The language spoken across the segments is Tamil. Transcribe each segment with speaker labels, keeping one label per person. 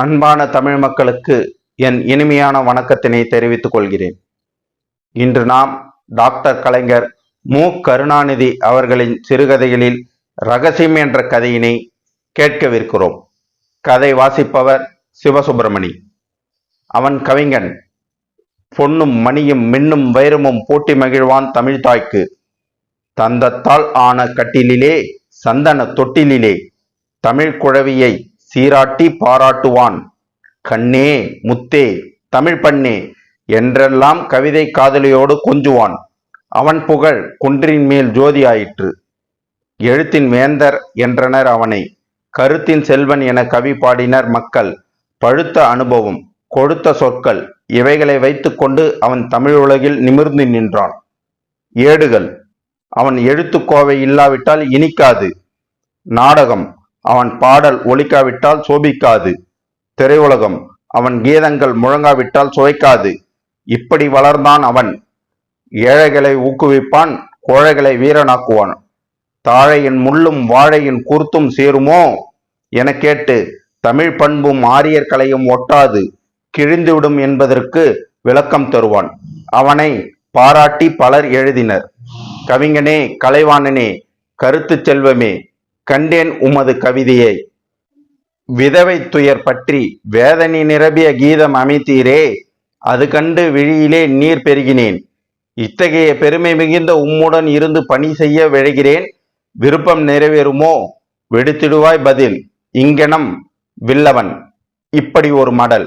Speaker 1: அன்பான தமிழ் மக்களுக்கு என் இனிமையான வணக்கத்தினை தெரிவித்துக் கொள்கிறேன். இன்று நாம் டாக்டர் கலைஞர் மு. கருணாநிதி அவர்களின் சிறுகதைகளில் ரகசியம் என்ற கதையினை கேட்கவிருக்கிறோம். கதை வாசிப்பவர் சிவசுப்பிரமணி. அவன் கவிஞன். பொன்னும் மணியும் மின்னும் வைரமும் போட்டி மகிழ்வான் தமிழ்தாய்க்கு தந்தத்தால் ஆன கட்டிலிலே சந்தன தொட்டிலிலே தமிழ் குழவியை சீராட்டி பாராட்டுவான். கண்ணே முத்தே தமிழ் பண்ணே என்றெல்லாம் கவிதை காதலியோடு கொஞ்சுவான். அவன் புகழ் குன்றின் மேல் ஜோதியாயிற்று. எழுத்தின் வேந்தர் என்றனர் அவனை. கருத்தின் செல்வன் என கவி பாடினர் மக்கள். பழுத்த அனுபவம் கொடுத்த சொற்கள் இவைகளை வைத்துக்கொண்டு அவன் தமிழ் உலகில் நிமிர்ந்து நின்றான். ஏடுகள். அவன் எழுத்துக்கோவை இல்லாவிட்டால் இனிக்காது. நாடகம். அவன் பாடல் ஒழிக்காவிட்டால் சோபிக்காது. திரையுலகம் அவன் கீதங்கள் முழங்காவிட்டால் சுவைக்காது. இப்படி வளர்ந்தான் அவன். ஏழைகளை ஊக்குவிப்பான் கோழைகளை வீரனாக்குவான். தாழையின் முள்ளும் வாழையின் கூர்த்தும் சேருமோ? என கேட்டு தமிழ் பண்பும் ஆரியர் கலையும் ஒட்டாது. கிழிந்துவிடும் என்பதற்கு விளக்கம் தருவான். அவனை பாராட்டி பலர் எழுதினர். கவிஞனே கலைவாணனே கருத்து செல்வமே கண்டேன் உமது கவிதையை. விதவை துயர் பற்றி வேதனை நிரம்பிய கீதம் அமைத்தீரே அது கண்டு விழியிலே நீர் பெருகினேன். இத்தகைய பெருமை மிகுந்த உம்முடன் இருந்து பணி செய்ய விழைகிறேன். விருப்பம் நிறைவேறுமோ? வெடித்திடுவாய் பதில். இங்கனம் வில்லவன். இப்படி ஒரு மடல்.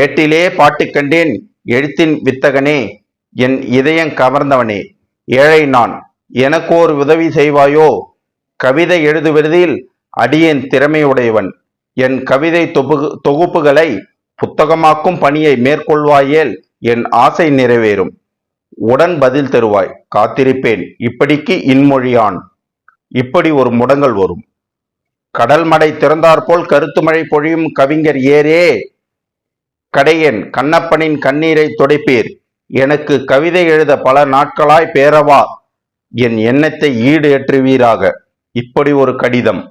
Speaker 1: ஏட்டிலே பாட்டு கண்டேன் எழுத்தின் வித்தகனே என் இதயம் கவர்ந்தவனே. ஏழை நான் எனக்கு ஒரு உதவி செய்வாயோ? கவிதை எழுதுவதில் அடியேன் திறமையுடையவன். என் கவிதை தொகு தொகுப்புகளை புத்தகமாக்கும் பணியை மேற்கொள்வாயேல் என் ஆசை நிறைவேறும். உடன் பதில் தருவாய் காத்திருப்பேன். இப்படிக்கு இன்மொழியான். இப்படி ஒரு முடங்கல் வரும். கடல் மடை திறந்தாற்போல் கருத்து மழை பொழியும் கவிஞர் ஏரே. கடையன் கண்ணப்பனின் கண்ணீரை துடைப்பீர். எனக்கு கவிதை எழுத பல நாட்களாய் பேரவா. என் எண்ணத்தை ஈடு ஏற்றுவீராக. இப்படி ஒரு கடிதம்.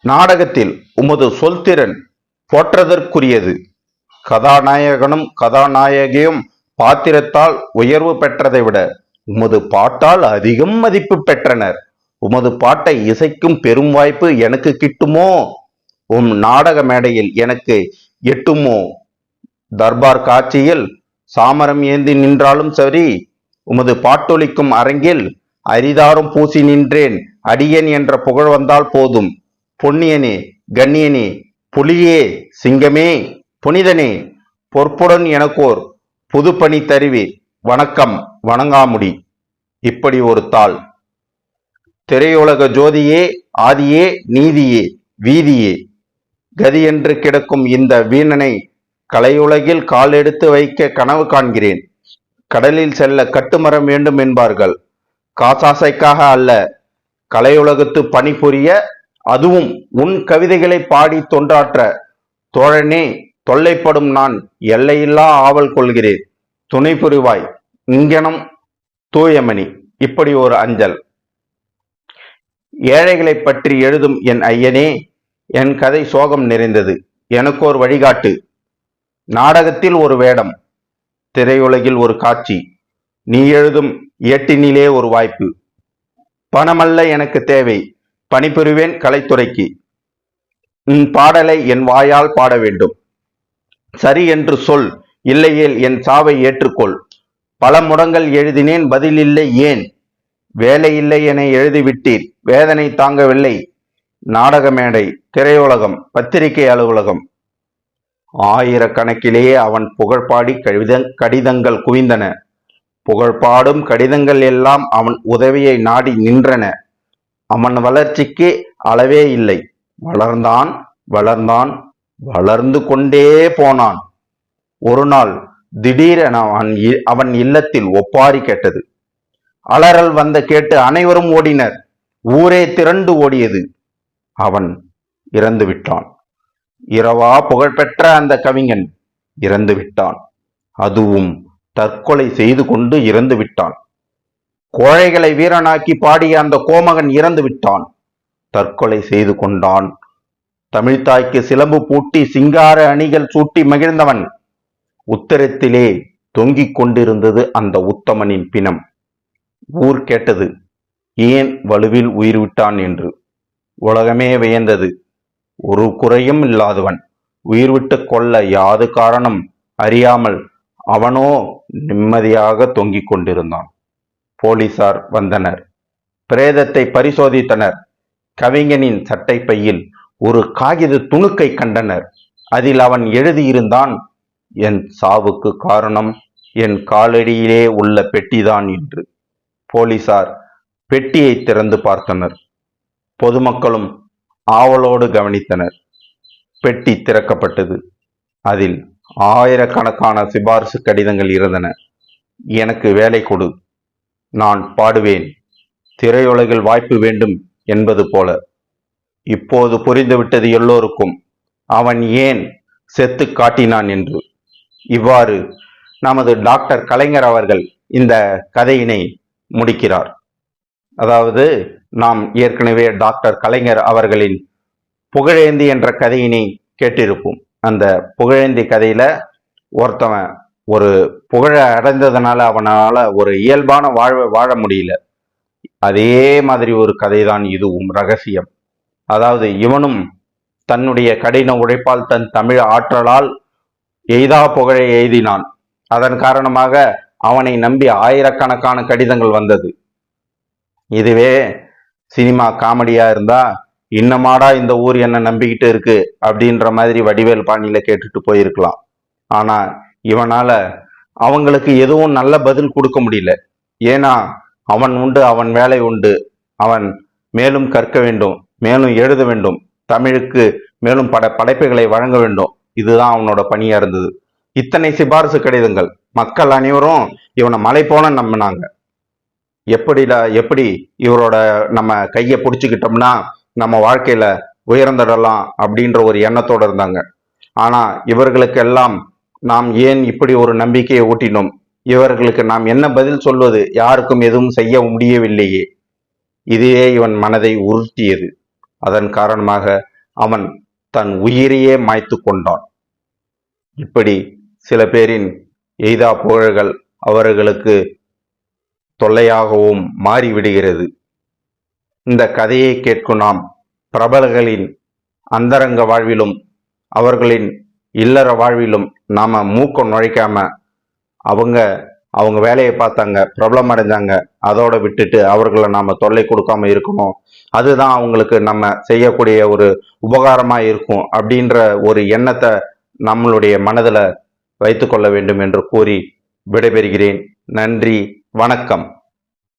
Speaker 1: நாடகத்தில் உமது சொல்திறன் போற்றதற்குரியது. கதாநாயகனும் கதாநாயகியும் பாத்திரத்தால் உயர்வு பெற்றதை விட உமது பாட்டால் அதிகம் மதிப்பு பெற்றனர். உமது பாட்டை இசைக்கும் பெரும் வாய்ப்பு எனக்கு கிட்டுமோ? உம் நாடக மேடையில் எனக்கு எட்டுமோ? தர்பார் காட்சியில் சாமரம் ஏந்தி நின்றாலும் சரி உமது பாட்டொலிக்கும் அரங்கில் அரிதாரும் பூசி நின்றேன். அடியன் என்ற புகழ் வந்தால் போதும். பொன்னியனே கண்ணியனே புலியே சிங்கமே புனிதனே பொற்புடன் எனக்கோர் புதுப்பணி தருவி வணக்கம் வணங்காமுடி. இப்படி ஒரு தாள். திரையுலக ஜோதியே ஆதியே நீதியே வீதியே. கதி என்று கிடக்கும் இந்த வீணனை கலையுலகில் கால் எடுத்து வைக்க கனவு காண்கிறேன். கடலில் செல்ல கட்டுமரம் வேண்டும் என்பார்கள். காசாசைக்காக அல்ல கலையுலகத்து பணிபுரிய அதுவும் உன் கவிதைகளை பாடி தொண்டாற்ற. தோழனே தொல்லைப்படும் நான் எல்லையில்லா ஆவல் கொள்கிறேன். துணை புரிவாய் இங்கனம் தூயமணி. இப்படி ஒரு அஞ்சல். ஏழைகளை பற்றி எழுதும் என் ஐயனே என் கதை சோகம் நிறைந்தது. எனக்கு ஒரு வழிகாட்டு. நாடகத்தில் ஒரு வேடம் திரையுலகில் ஒரு காட்சி. நீ எழுதும் ஏட்டினிலே ஒரு வாய்ப்பு. பணமல்ல எனக்கு தேவை. பணிபுரிவேன் கலைத்துறைக்கு. உன் பாடலை என் வாயால் பாட வேண்டும். சரி என்று சொல். இல்லையேல் என் சாவை ஏற்றுக்கொள். பல முடங்கள் எழுதினேன். பதில் இல்லை ஏன் வேலையில்லை என எழுதிவிட்டீர். வேதனை தாங்கவில்லை. நாடக மேடை திரையுலகம் பத்திரிகை அலுவலகம். ஆயிரக்கணக்கிலேயே அவன் புகழ்பாடி கடித கடிதங்கள் குவிந்தன. புகழ்பாடும் கடிதங்கள் எல்லாம் அவன் உதவியை நாடி நின்றன. அவன் வளர்ச்சிக்கு அளவே இல்லை. வளர்ந்தான் வளர்ந்தான் வளர்ந்து கொண்டே போனான். ஒரு நாள் திடீரென அவன் இ- அவன் இல்லத்தில் ஒப்பாரி கேட்டது. அலறல் வந்த கேட்டு அனைவரும் ஓடினர். ஊரே திரண்டு ஓடியது. அவன் இறந்து விட்டான். இரவா புகழ்பெற்ற அந்த கவிஞன் இறந்து விட்டான். அதுவும் தற்கொலை செய்து கொண்டு இறந்து விட்டான். கோழைகளை வீரனாக்கி பாடிய அந்த கோமகன் இறந்து விட்டான். தற்கொலை செய்து கொண்டான். தமிழ்தாய்க்கு சிலம்பு பூட்டி சிங்கார அணிகள் சூட்டி மகிழ்ந்தவன். உத்தரத்திலே தொங்கிக் கொண்டிருந்தது அந்த உத்தமனின் பிணம். ஊர் கேட்டது ஏன் வலுவில் உயிர் விட்டான்? என்று. உலகமே வியந்தது. ஒரு குறையும் இல்லாதவன். உயிர்விட்டு கொள்ள யாது காரணம் அறியாமல் அவனோ நிம்மதியாக தொங்கிக் கொண்டிருந்தான். போலீசார் வந்தனர். பிரேதத்தை பரிசோதித்தனர். கவிஞனின் சட்டை பையில் ஒரு காகித துணுக்கை கண்டனர். அதில் அவன் எழுதியிருந்தான் என் சாவுக்கு காரணம் என் காலடியிலே உள்ள பெட்டிதான் என்று. போலீசார் பெட்டியை திறந்து பார்த்தனர். பொதுமக்களும் ஆவலோடு கவனித்தனர். பெட்டி திறக்கப்பட்டது. அதில் ஆயிரக்கணக்கான சிபாரிசு கடிதங்கள் இருந்தன. எனக்கு வேலை கொடு. நான் பாடுவேன். திரையுலகில் வாய்ப்பு வேண்டும் என்பது போல. இப்போது புரிந்துவிட்டது எல்லோருக்கும். அவன் ஏன் செத்து காட்டினான் என்று. இவ்வாறு நமது டாக்டர் கலைஞர் அவர்கள் இந்த கதையினை முடிக்கிறார். அதாவது நாம் ஏற்கனவே டாக்டர் கலைஞர் அவர்களின் புகழேந்தி என்ற கதையினை கேட்டிருப்போம். அந்த புகழேந்தி கதையில ஒருத்தவன் ஒரு புகழ அடைந்ததுனால அவனால ஒரு இயல்பான வாழ்வை வாழ முடியல. அதே மாதிரி ஒரு கதைதான் இதுவும் ரகசியம். அதாவது இவனும் தன்னுடைய கடின உழைப்பால் தன் தமிழ் ஆற்றலால் எய்தா புகழை எய்தினான். அதன் காரணமாக அவனை நம்பி ஆயிரக்கணக்கான கடிதங்கள் வந்தது. இதுவே சினிமா காமெடியா இருந்தா இன்னமாடா இந்த ஊர் என்ன நம்பிக்கிட்டு இருக்கு அப்படின்ற மாதிரி வடிவேல் பாணியில கேட்டுட்டு போயிருக்கலாம். ஆனா இவனால அவங்களுக்கு எதுவும் நல்ல பதில் கொடுக்க முடியல. ஏன்னா அவன் உண்டு அவன் வேலை உண்டு. அவன் மேலும் கற்க வேண்டும் மேலும் எழுத வேண்டும். தமிழுக்கு மேலும் பட படைப்புகளை வழங்க வேண்டும். இதுதான் அவனோட பணியா இருந்தது. இத்தனை சிபாரிசு கடிதங்கள். மக்கள் அனைவரும் இவனை மலை போல நம்பினாங்க. எப்படிடா எப்படி இவரோட நம்ம கையை பிடிச்சிக்கிட்டோம்னா நம்ம வாழ்க்கையில உயர்ந்துடலாம் அப்படின்ற ஒரு எண்ணத்தோட இருந்தாங்க. ஆனா இவர்களுக்கெல்லாம் நாம் ஏன் இப்படி ஒரு நம்பிக்கையை ஊட்டினோம்? இவர்களுக்கு நாம் என்ன பதில் சொல்வது? யாருக்கும் எதுவும் செய்ய முடியவில்லையே. இதுவே இவன் மனதை உறுத்தியது அதன் காரணமாக அவன் தன் உயிரையே மாய்த்து கொண்டான். இப்படி சில பேரின் எய்தா புகழ்கள் அவர்களுக்கு தொல்லையாகவும் மாறிவிடுகிறது. இந்த கதையை கேட்கும் நாம் பிரபலங்களின் அந்தரங்க வாழ்விலும் அவர்களின் இல்லற வாழ்விலும் நாம மூக்கம் நுழைக்காம அவங்க அவங்க வேலையை பார்த்தாங்க பிரபலம் அடைஞ்சாங்க. அதோட விட்டுட்டு அவர்களை நாம தொல்லை கொடுக்காம இருக்கணும். அதுதான் அவங்களுக்கு நம்ம செய்யக்கூடிய ஒரு உபகாரமா இருக்கும் அப்படின்ற ஒரு எண்ணத்தை நம்மளுடைய மனதில் வைத்துக்கொள்ள வேண்டும் என்று கூறி விடைபெறுகிறேன். நன்றி வணக்கம்.